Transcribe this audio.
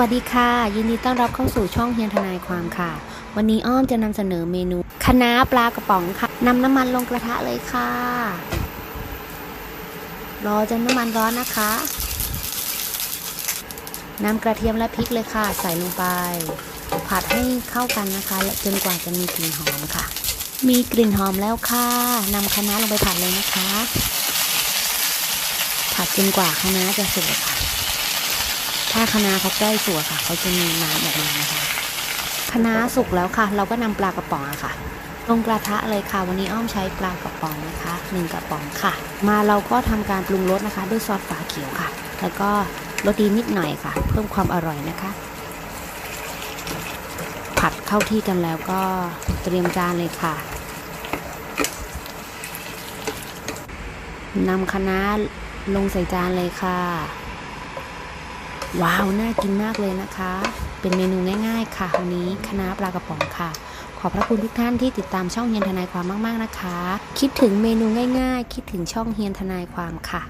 วัสดีค่ะ ยินดีต้อนรับเข้าสู่ช่องเฮียนทนายความค่ะ วันนี้อ้อมจะนำเสนอเมนูคะน้าปลากระป๋องค่ะนำน้ำมันลงกระทะเลยค่ะ รอจนน้ำมันร้อนนะคะนำกระเทียมและพริกเลยค่ะ ใส่ลงไป ผัดให้เข้ากันนะคะ และจนกว่าจะมีกลิ่นหอมค่ะ มีกลิ่นหอมแล้วค่ะนำคะน้าลงไปผัดเลยนะคะ ผัดจนกว่าคะน้าจะสุกค่ะ ถ้าคะน้าเขาใกล้สุกค่ะ เขาจะมีน้ำออกมานะคะคะน้าสุกแล้วค่ะ เราก็นำปลากระป๋องอะค่ะ ลงกระทะเลยค่ะ วันนี้อ้อมใช้ปลากระป๋องนะคะหนึ่งกระป๋องค่ะ มาเราก็ทำการปรุงรสนะคะ ด้วยซอสฝาเขียวค่ะ แล้วก็รสดีนิดหน่อยค่ะ เพิ่มความอร่อยนะคะ ผัดเข้าที่กันแล้วก็เตรียมจานเลยค่ะนำคะน้าลงใส่จานเลยค่ะ ว้าว น่ากินมากเลยนะคะ เป็นเมนูง่าย ๆ ค่ะวันนี้คณะน้าปลากระป๋องค่ะ ขอบพระคุณทุกท่านที่ติดตามช่องเฮียนทนายความมากๆนะคะ คิดถึงเมนูง่าย ๆ คิดถึงช่องเฮียนทนายความค่ะ